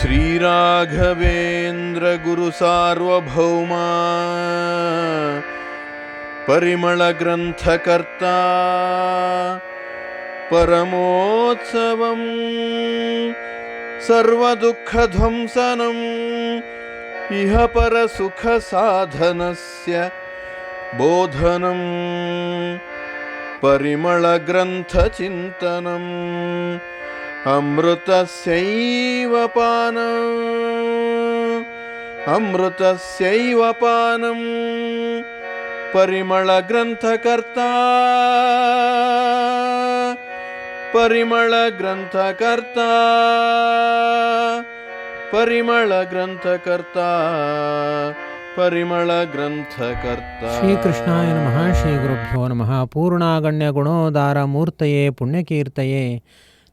श्रीराघवेन्द्रगुरुसार्वभौमा परिमळग्रन्थकर्ता परमोत्सवम् सर्वदुःखध्वंसनम् इह परसुखसाधनस्य बोधनम् परिमळग्रन्थचिन्तनम् अमृतस्यैव पानम् अमृतस्यैव पानम् परिमळग्रन्थकर्ता परिमळग्रन्थकर्ता परिमळग्रन्थकर्ता परिमळग्रन्थकर्ता ಶ್ರೀಕೃಷ್ಣಾಯ ನಮಃ ಶ್ರೀ ಗುರುಭ್ಯೋ ನಮಃ ಪೂರ್ಣಾಗಣ್ಯ ಗುಣೋದಾರ ಮೂರ್ತಯೇ ಪುಣ್ಯಕೀರ್ತಯೇ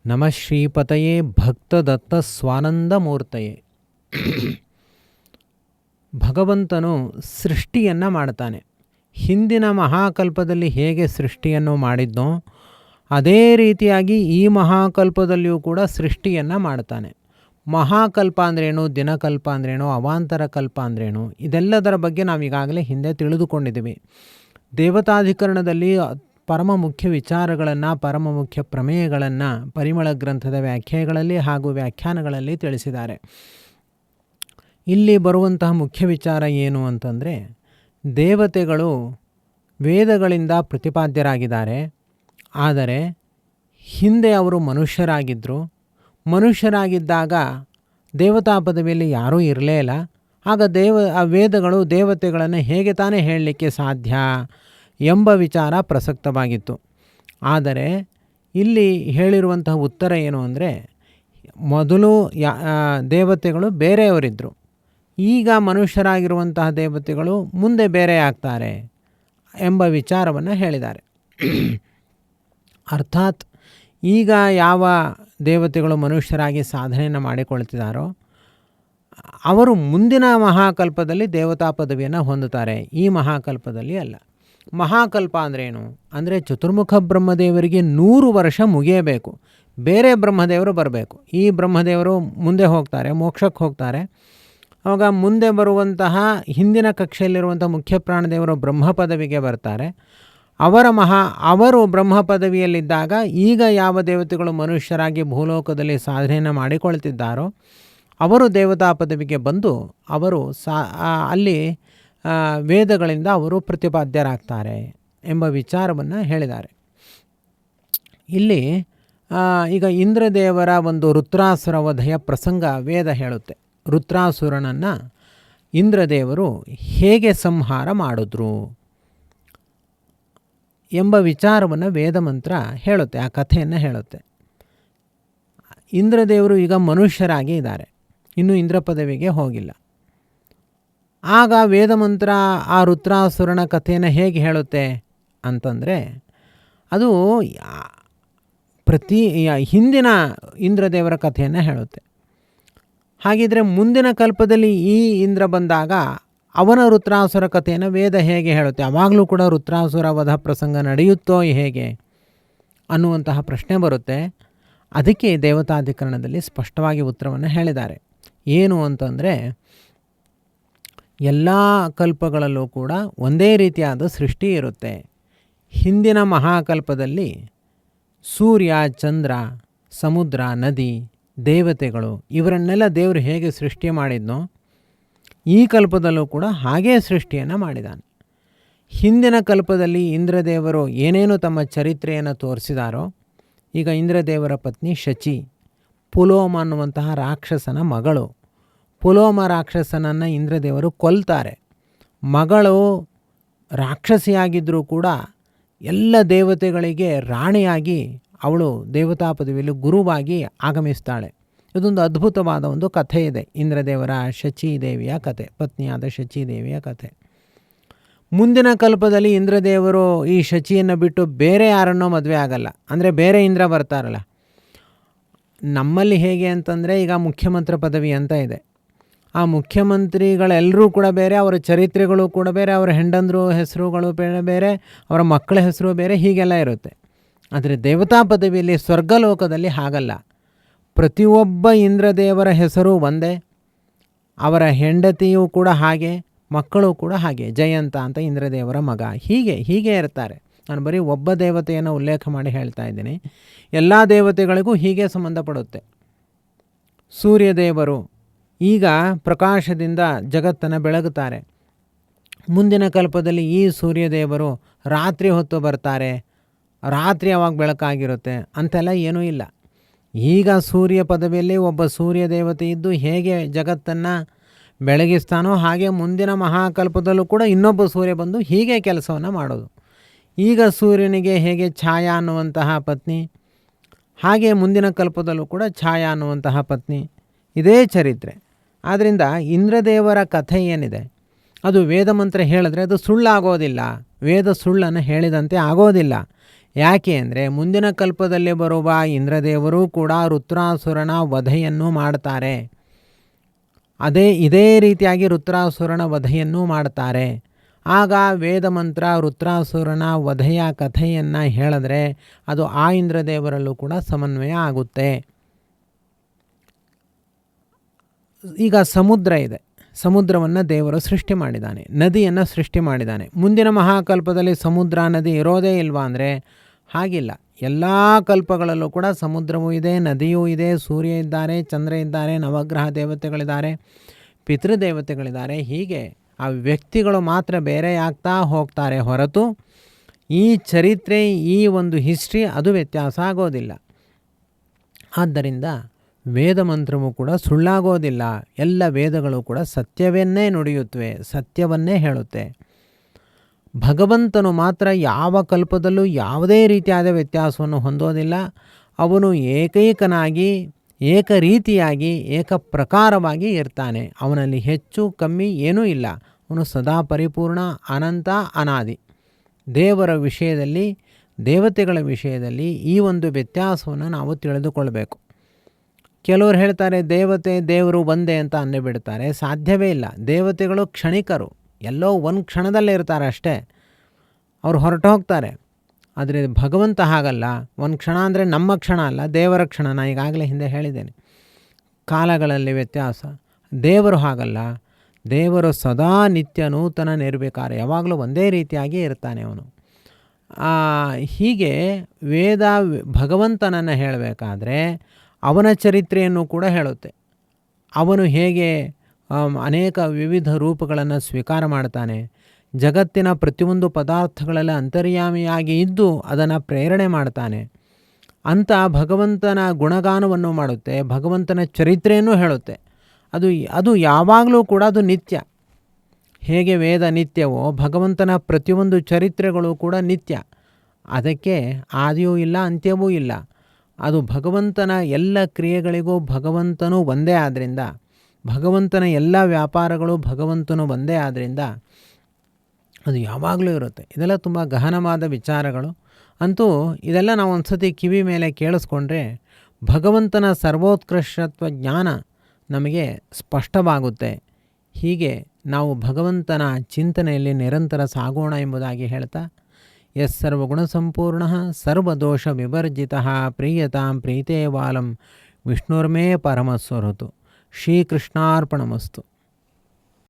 ನಮಃ ಶ್ರೀಪತಯೇ ಭಕ್ತದತ್ತ ಸ್ವಾನಂದ ಮೂರ್ತಯೇ ಭಗವಂತನು ಸೃಷ್ಟಿಯನ್ನು ಮಾಡ್ತಾನೆ. ಹಿಂದಿನ ಮಹಾಕಲ್ಪದಲ್ಲಿ ಹೇಗೆ ಸೃಷ್ಟಿಯನ್ನು ಮಾಡಿದ್ದೋ ಅದೇ ರೀತಿಯಾಗಿ ಈ ಮಹಾಕಲ್ಪದಲ್ಲಿಯೂ ಕೂಡ ಸೃಷ್ಟಿಯನ್ನು ಮಾಡ್ತಾನೆ. ಮಹಾಕಲ್ಪ ಅಂದ್ರೇನು, ದಿನಕಲ್ಪ ಅಂದ್ರೇನು, ಅವಾಂತರ ಕಲ್ಪ ಅಂದ್ರೇನು, ಇದೆಲ್ಲದರ ಬಗ್ಗೆ ನಾವು ಈಗಾಗಲೇ ಹಿಂದೆ ತಿಳಿದುಕೊಂಡಿದ್ದೀವಿ. ದೇವತಾಧಿಕರಣದಲ್ಲಿ ಪರಮ ಮುಖ್ಯ ವಿಚಾರಗಳನ್ನು, ಪರಮ ಮುಖ್ಯ ಪ್ರಮೇಯಗಳನ್ನು ಪರಿಮಳ ಗ್ರಂಥದ ವ್ಯಾಖ್ಯೆಗಳಲ್ಲಿ ಹಾಗೂ ವ್ಯಾಖ್ಯಾನಗಳಲ್ಲಿ ತಿಳಿಸಿದ್ದಾರೆ. ಇಲ್ಲಿ ಬರುವಂತಹ ಮುಖ್ಯ ವಿಚಾರ ಏನು ಅಂತಂದರೆ, ದೇವತೆಗಳು ವೇದಗಳಿಂದ ಪ್ರತಿಪಾದ್ಯರಾಗಿದ್ದಾರೆ. ಆದರೆ ಹಿಂದೆ ಅವರು ಮನುಷ್ಯರಾಗಿದ್ದರು ಮನುಷ್ಯರಾಗಿದ್ದಾಗ ದೇವತಾ ಪದವಿಯಲ್ಲಿ ಯಾರೂ ಇರಲೇ ಇಲ್ಲ. ಆಗ ದೇವ, ಆ ವೇದಗಳು ದೇವತೆಗಳನ್ನು ಹೇಗೆ ತಾನೇ ಹೇಳಲಿಕ್ಕೆ ಸಾಧ್ಯ? ಎಂಬ ವಿಚಾರ ಪ್ರಸಕ್ತವಾಗಿತ್ತು. ಆದರೆ ಇಲ್ಲಿ ಹೇಳಿರುವಂತಹ ಉತ್ತರ ಏನು ಅಂದರೆ, ಮೊದಲು ಯಾ ದೇವತೆಗಳು ಬೇರೆಯವರಿದ್ದರು ಈಗ ಮನುಷ್ಯರಾಗಿರುವಂತಹ ದೇವತೆಗಳು ಮುಂದೆ ಬೇರೆ ಆಗ್ತಾರೆ ಎಂಬ ವಿಚಾರವನ್ನು ಹೇಳಿದ್ದಾರೆ. ಅರ್ಥಾತ್ ಈಗ ಯಾವ ದೇವತೆಗಳು ಮನುಷ್ಯರಾಗಿ ಸಾಧನೆಯನ್ನು ಮಾಡಿಕೊಳ್ತಿದ್ದಾರೋ ಅವರು ಮುಂದಿನ ಮಹಾಕಲ್ಪದಲ್ಲಿ ದೇವತಾ ಪದವಿಯನ್ನು ಹೊಂದುತ್ತಾರೆ. ಈ ಮಹಾಕಲ್ಪದಲ್ಲಿ ಅಲ್ಲ. ಮಹಾಕಲ್ಪ ಅಂದ್ರೇನು? ಅಂದರೆ ಚತುರ್ಮುಖ ಬ್ರಹ್ಮದೇವರಿಗೆ ನೂರು ವರ್ಷ ಮುಗಿಯಬೇಕು. ಬೇರೆ ಬ್ರಹ್ಮದೇವರು ಬರಬೇಕು. ಈ ಬ್ರಹ್ಮದೇವರು ಮುಂದೆ ಹೋಗ್ತಾರೆ, ಮೋಕ್ಷಕ್ಕೆ ಹೋಗ್ತಾರೆ. ಆವಾಗ ಮುಂದೆ ಬರುವಂತಹ ಹಿಂದಿನ ಕಕ್ಷೆಯಲ್ಲಿರುವಂಥ ಮುಖ್ಯ ಪ್ರಾಣದೇವರು ಬ್ರಹ್ಮ ಪದವಿಗೆ ಬರ್ತಾರೆ. ಅವರ ಮಹಾ, ಅವರು ಬ್ರಹ್ಮ ಪದವಿಯಲ್ಲಿದ್ದಾಗ ಈಗ ಯಾವ ದೇವತೆಗಳು ಮನುಷ್ಯರಾಗಿ ಭೂಲೋಕದಲ್ಲಿ ಸಾಧನೆಯನ್ನು ಮಾಡಿಕೊಳ್ತಿದ್ದಾರೋ, ಅವರು ದೇವತಾ ಪದವಿಗೆ ಬಂದು ಅವರು ಸಾ ಅಲ್ಲಿ ವೇದಗಳಿಂದ ಅವರು ಪ್ರತಿಪಾದ್ಯರಾಗ್ತಾರೆ ಎಂಬ ವಿಚಾರವನ್ನು ಹೇಳಿದ್ದಾರೆ. ಇಲ್ಲಿ ಈಗ ಇಂದ್ರದೇವರ ಒಂದು ರುದ್ರಾಸುರ ವಧೆಯ ಪ್ರಸಂಗ ವೇದ ಹೇಳುತ್ತೆ. ರುದ್ರಾಸುರನನ್ನು ಇಂದ್ರದೇವರು ಹೇಗೆ ಸಂಹಾರ ಮಾಡಿದ್ರು ಎಂಬ ವಿಚಾರವನ್ನು ವೇದಮಂತ್ರ ಹೇಳುತ್ತೆ, ಆ ಕಥೆಯನ್ನು ಹೇಳುತ್ತೆ. ಇಂದ್ರದೇವರು ಈಗ ಮನುಷ್ಯರಾಗಿ ಇದ್ದಾರೆ. ಇನ್ನೂ ಇಂದ್ರ ಪದವಿಗೆ ಹೋಗಿಲ್ಲ. ಆಗ ವೇದಮಂತ್ರ ಆ ರುದ್ರಾಸುರನ ಕಥೆಯನ್ನು ಹೇಗೆ ಹೇಳುತ್ತೆ ಅಂತಂದರೆ, ಅದು ಪ್ರತಿ ಹಿಂದಿನ ಇಂದ್ರದೇವರ ಕಥೆಯನ್ನು ಹೇಳುತ್ತೆ. ಹಾಗಿದ್ರೆ ಮುಂದಿನ ಕಲ್ಪದಲ್ಲಿ ಈ ಇಂದ್ರ ಬಂದಾಗ ಅವನ ರುದ್ರಾಸುರ ಕಥೆಯನ್ನು ವೇದ ಹೇಗೆ ಹೇಳುತ್ತೆ? ಅವಾಗಲೂ ಕೂಡ ರುದ್ರಾಸುರ ವಧ ಪ್ರಸಂಗ ನಡೆಯುತ್ತೋ ಹೇಗೆ ಅನ್ನುವಂತಹ ಪ್ರಶ್ನೆ ಬರುತ್ತೆ. ಅದಕ್ಕೆ ದೇವತಾಧಿಕರಣದಲ್ಲಿ ಸ್ಪಷ್ಟವಾಗಿ ಉತ್ತರವನ್ನು ಹೇಳಿದ್ದಾರೆ. ಏನು ಅಂತಂದರೆ ಎಲ್ಲ ಕಲ್ಪಗಳಲ್ಲೂ ಕೂಡ ಒಂದೇ ರೀತಿಯಾದ ಸೃಷ್ಟಿ ಇರುತ್ತೆ. ಹಿಂದಿನ ಮಹಾಕಲ್ಪದಲ್ಲಿ ಸೂರ್ಯ, ಚಂದ್ರ, ಸಮುದ್ರ, ನದಿ, ದೇವತೆಗಳು ಇವರನ್ನೆಲ್ಲ ದೇವರು ಹೇಗೆ ಸೃಷ್ಟಿ ಮಾಡಿದ್ನೋ ಈ ಕಲ್ಪದಲ್ಲೂ ಕೂಡ ಹಾಗೇ ಸೃಷ್ಟಿಯನ್ನು ಮಾಡಿದ್ದಾನೆ ಹಿಂದಿನ ಕಲ್ಪದಲ್ಲಿ ಇಂದ್ರದೇವರು ಏನೇನು ತಮ್ಮ ಚರಿತ್ರೆಯನ್ನು ತೋರಿಸಿದಾರೋ, ಈಗ ಇಂದ್ರದೇವರ ಪತ್ನಿ ಶಚಿ, ಪುಲೋಮ ಅನ್ನುವಂತಹ ರಾಕ್ಷಸನ ಮಗಳು ಪುಲೋಮ ರಾಕ್ಷಸನನ್ನು ಇಂದ್ರದೇವರು ಕೊಲ್ತಾರೆ. ಮಗಳು ರಾಕ್ಷಸಿಯಾಗಿದ್ದರೂ ಕೂಡ ಎಲ್ಲ ದೇವತೆಗಳಿಗೆ ರಾಣಿಯಾಗಿ ಅವಳು ದೇವತಾ ಪದವಿಯಲ್ಲಿ ಗುರುವಾಗಿ ಆಗಮಿಸ್ತಾಳೆ. ಇದೊಂದು ಅದ್ಭುತವಾದ ಒಂದು ಕಥೆ ಇದೆ. ಇಂದ್ರದೇವರ ಶಚಿದೇವಿಯ ಕಥೆ, ಪತ್ನಿಯಾದ ಶಚಿದೇವಿಯ ಕಥೆ. ಮುಂದಿನ ಕಲ್ಪದಲ್ಲಿ ಇಂದ್ರದೇವರು ಈ ಶಚಿಯನ್ನು ಬಿಟ್ಟು ಬೇರೆ ಯಾರನ್ನೋ ಮದುವೆ ಆಗಲ್ಲ. ಅಂದರೆ ಬೇರೆ ಇಂದ್ರ ಬರ್ತಾರಲ್ಲ. ನಮ್ಮಲ್ಲಿ ಹೇಗೆ ಅಂತಂದರೆ ಈಗ ಮುಖ್ಯಮಂತ್ರಿ ಪದವಿ ಅಂತ ಇದೆ. ಆ ಮುಖ್ಯಮಂತ್ರಿಗಳೆಲ್ಲರೂ ಕೂಡ ಬೇರೆ, ಅವರ ಚರಿತ್ರೆಗಳು ಕೂಡ ಬೇರೆ, ಅವರ ಹೆಂಡಂದರು ಹೆಸರುಗಳು ಬೇರೆ ಬೇರೆ, ಅವರ ಮಕ್ಕಳ ಹೆಸರು ಬೇರೆ, ಹೀಗೆಲ್ಲ ಇರುತ್ತೆ. ಆದರೆ ದೇವತಾ ಪದವಿಯಲ್ಲಿ ಸ್ವರ್ಗಲೋಕದಲ್ಲಿ ಹಾಗಲ್ಲ. ಪ್ರತಿಯೊಬ್ಬ ಇಂದ್ರದೇವರ ಹೆಸರು ಒಂದೇ. ಅವರ ಹೆಂಡತಿಯೂ ಕೂಡ ಹಾಗೆ, ಮಕ್ಕಳು ಕೂಡ ಹಾಗೆ, ಜಯಂತ ಅಂತ ಇಂದ್ರದೇವರ ಮಗ. ಹೀಗೆ ಹೀಗೆ ಇರ್ತಾರೆ. ನಾನು ಬರೀ ಒಬ್ಬ ದೇವತೆಯನ್ನು ಉಲ್ಲೇಖ ಮಾಡಿ ಹೇಳ್ತಾ ಇದ್ದೀನಿ. ಎಲ್ಲ ದೇವತೆಗಳಿಗೂ ಹೀಗೆ ಸಂಬಂಧಪಡುತ್ತೆ. ಸೂರ್ಯದೇವರು ಈಗ ಪ್ರಕಾಶದಿಂದ ಜಗತ್ತನ್ನು ಬೆಳಗುತ್ತಾರೆ. ಮುಂದಿನ ಕಲ್ಪದಲ್ಲಿ ಈ ಸೂರ್ಯದೇವರು ರಾತ್ರಿ ಹೊತ್ತು ಬರ್ತಾರೆ. ರಾತ್ರಿ ಅವಾಗ ಬೆಳಕಾಗಿರುತ್ತೆ ಅಂತೆಲ್ಲ ಏನೂ ಇಲ್ಲ. ಈಗ ಸೂರ್ಯ ಪದವಿಯಲ್ಲಿ ಒಬ್ಬ ಸೂರ್ಯ ದೇವತೆ ಇದ್ದು ಹೇಗೆ ಜಗತ್ತನ್ನು ಬೆಳಗಿಸ್ತಾನೋ ಹಾಗೆ ಮುಂದಿನ ಮಹಾಕಲ್ಪದಲ್ಲೂ ಕೂಡ ಇನ್ನೊಬ್ಬ ಸೂರ್ಯ ಬಂದು ಹೀಗೆ ಕೆಲಸವನ್ನು ಮಾಡೋದು. ಈಗ ಸೂರ್ಯನಿಗೆ ಹೇಗೆ ಛಾಯಾ ಅನ್ನುವಂತಹ ಪತ್ನಿ, ಹಾಗೆ ಮುಂದಿನ ಕಲ್ಪದಲ್ಲೂ ಕೂಡ ಛಾಯಾ ಅನ್ನುವಂತಹ ಪತ್ನಿ, ಇದೇ ಚರಿತ್ರೆ. ಆದ್ದರಿಂದ ಇಂದ್ರದೇವರ ಕಥೆ ಏನಿದೆ? ಅದು ವೇದ ಮಂತ್ರ ಹೇಳಿದ್ರೆ ಅದು ಸುಳ್ಳಾಗೋದಿಲ್ಲ. ವೇದ ಸುಳ್ಳನ್ನು ಹೇಳಿದಂತೆ ಆಗೋದಿಲ್ಲ. ಯಾಕೆ ಅಂದರೆ ಮುಂದಿನ ಕಲ್ಪದಲ್ಲಿ ಬರುವ ಇಂದ್ರದೇವರು ಕೂಡ ರುದ್ರಾಸುರನ ವಧೆಯನ್ನು ಮಾಡ್ತಾರೆ. ಅದೇ, ಇದೇ ರೀತಿಯಾಗಿ ರುದ್ರಾಸುರನ ವಧೆಯನ್ನು ಮಾಡ್ತಾರೆ. ಆಗ ವೇದ ಮಂತ್ರ ರುದ್ರಾಸುರನ ವಧೆಯ ಕಥೆಯನ್ನು ಹೇಳಿದ್ರೆ ಅದು ಆ ಇಂದ್ರದೇವರಲ್ಲೂ ಕೂಡ ಸಮನ್ವಯ ಆಗುತ್ತೆ. ಈಗ ಸಮುದ್ರ ಇದೆ. ಸಮುದ್ರವನ್ನು ದೇವರು ಸೃಷ್ಟಿ ಮಾಡಿದ್ದಾನೆ. ನದಿಯನ್ನು ಸೃಷ್ಟಿ ಮಾಡಿದ್ದಾನೆ. ಮುಂದಿನ ಮಹಾಕಲ್ಪದಲ್ಲಿ ಸಮುದ್ರ, ನದಿ ಇರೋದೇ ಇಲ್ವಾ ಅಂದರೆ ಹಾಗಿಲ್ಲ. ಎಲ್ಲ ಕಲ್ಪಗಳಲ್ಲೂ ಕೂಡ ಸಮುದ್ರವೂ ಇದೆ, ನದಿಯೂ ಇದೆ, ಸೂರ್ಯ ಇದ್ದಾರೆ, ಚಂದ್ರ ಇದ್ದಾರೆ, ನವಗ್ರಹ ದೇವತೆಗಳಿದ್ದಾರೆ, ಪಿತೃದೇವತೆಗಳಿದ್ದಾರೆ. ಹೀಗೆ ಆ ವ್ಯಕ್ತಿಗಳು ಮಾತ್ರ ಬೇರೆ ಆಗ್ತಾ ಹೋಗ್ತಾರೆ ಹೊರತು ಈ ಚರಿತ್ರೆ, ಈ ಒಂದು ಹಿಸ್ಟ್ರಿ ಅದು ವ್ಯತ್ಯಾಸ ಆಗೋದಿಲ್ಲ. ಆದ್ದರಿಂದ ವೇದ ಮಂತ್ರವೂ ಕೂಡ ಸುಳ್ಳಾಗೋದಿಲ್ಲ. ಎಲ್ಲ ವೇದಗಳು ಕೂಡ ಸತ್ಯವನ್ನೇ ನುಡಿಯುತ್ತವೆ, ಸತ್ಯವನ್ನೇ ಹೇಳುತ್ತೆ. ಭಗವಂತನು ಮಾತ್ರ ಯಾವ ಕಲ್ಪದಲ್ಲೂ ಯಾವುದೇ ರೀತಿಯಾದ ವ್ಯತ್ಯಾಸವನ್ನು ಹೊಂದೋದಿಲ್ಲ. ಅವನು ಏಕೈಕನಾಗಿ ಏಕ ರೀತಿಯಾಗಿ ಏಕ ಪ್ರಕಾರವಾಗಿ ಇರ್ತಾನೆ. ಅವನಲ್ಲಿ ಹೆಚ್ಚು ಕಮ್ಮಿ ಏನೂ ಇಲ್ಲ. ಅವನು ಸದಾ ಪರಿಪೂರ್ಣ, ಅನಂತ, ಅನಾದಿ. ದೇವರ ವಿಷಯದಲ್ಲಿ, ದೇವತೆಗಳ ವಿಷಯದಲ್ಲಿ ಈ ಒಂದು ವ್ಯತ್ಯಾಸವನ್ನು ನಾವು ತಿಳಿದುಕೊಳ್ಬೇಕು. ಕೆಲವರು ಹೇಳ್ತಾರೆ, ದೇವತೆ, ದೇವರು ಒಂದೇ ಅಂತ ಅನ್ನಬಿಡ್ತಾರೆ. ಸಾಧ್ಯವೇ ಇಲ್ಲ. ದೇವತೆಗಳು ಕ್ಷಣಿಕರು. ಎಲ್ಲೋ ಒಂದು ಕ್ಷಣದಲ್ಲೇ ಇರ್ತಾರೆ ಅಷ್ಟೇ. ಅವರು ಹೊರಟು ಹೋಗ್ತಾರೆ. ಆದರೆ ಭಗವಂತ ಹಾಗಲ್ಲ. ಒಂದು ಕ್ಷಣ ಅಂದರೆ ನಮ್ಮ ಕ್ಷಣ ಅಲ್ಲ, ದೇವರ ಕ್ಷಣ. ನಾನು ಈಗಾಗಲೇ ಹಿಂದೆ ಹೇಳಿದ್ದೇನೆ. ಕಾಲಗಳಲ್ಲಿ ವ್ಯತ್ಯಾಸ. ದೇವರು ಹಾಗಲ್ಲ. ದೇವರು ಸದಾ ನಿತ್ಯ ನೂತನ ನಿರ್ವಿಕಾರ. ಯಾವಾಗಲೂ ಒಂದೇ ರೀತಿಯಾಗಿ ಇರ್ತಾನೆ ಅವನು. ಹೀಗೆ ವೇದ ಭಗವಂತನನ್ನು ಹೇಳಬೇಕಾದ್ರೆ ಅವನ ಚರಿತ್ರೆಯನ್ನು ಕೂಡ ಹೇಳುತ್ತೆ. ಅವನು ಹೇಗೆ ಅನೇಕ ವಿವಿಧ ರೂಪಗಳನ್ನು ಸ್ವೀಕಾರ ಮಾಡ್ತಾನೆ. ಜಗತ್ತಿನ ಪ್ರತಿಯೊಂದು ಪದಾರ್ಥಗಳಲ್ಲಿ ಅಂತರ್ಯಾಮಿಯಾಗಿ ಇದ್ದು ಅದನ್ನು ಪ್ರೇರಣೆ ಮಾಡ್ತಾನೆ. ಅಂತ ಭಗವಂತನ ಗುಣಗಾನವನ್ನು ಮಾಡುತ್ತೆ, ಭಗವಂತನ ಚರಿತ್ರೆಯನ್ನು ಹೇಳುತ್ತೆ. ಅದು ಅದು ಯಾವಾಗಲೂ ಕೂಡ ಅದು ನಿತ್ಯ. ಹೇಗೆ ವೇದ ನಿತ್ಯವೋ, ಭಗವಂತನ ಪ್ರತಿಯೊಂದು ಚರಿತ್ರೆಗಳು ಕೂಡ ನಿತ್ಯ. ಅದಕ್ಕೆ ಆದಿಯೂ ಇಲ್ಲ, ಅಂತ್ಯವೂ ಇಲ್ಲ. ಅದು ಭಗವಂತನ ಎಲ್ಲ ಕ್ರಿಯೆಗಳಿಗೂ ಭಗವಂತನೂ ಒಂದೇ ಆದ್ದರಿಂದ ಭಗವಂತನ ಎಲ್ಲ ವ್ಯಾಪಾರಗಳು ಭಗವಂತನು ಒಂದೇ ಆದ್ದರಿಂದ ಅದು ಯಾವಾಗಲೂ ಇರುತ್ತೆ. ಇದೆಲ್ಲ ತುಂಬ ಗಹನವಾದ ವಿಚಾರಗಳು. ಅಂತೂ ಇದೆಲ್ಲ ನಾವು ಒಂದು ಸತಿ ಕಿವಿ ಮೇಲೆ ಕೇಳಿಸ್ಕೊಂಡ್ರೆ ಭಗವಂತನ ಸರ್ವೋತ್ಕೃಷ್ಟತ್ವ ಜ್ಞಾನ ನಮಗೆ ಸ್ಪಷ್ಟವಾಗುತ್ತೆ. ಹೀಗೆ ನಾವು ಭಗವಂತನ ಚಿಂತನೆಯಲ್ಲಿ ನಿರಂತರ ಸಾಗೋಣ ಎಂಬುದಾಗಿ ಹೇಳ್ತಾ यस्सर्वगुणसम्पूर्णः सर्वदोषविवर्जितः प्रीयतां प्रीते बालं विष्णुर्मे परमस्वरुतु। श्रीकृष्णार्पणमस्तु।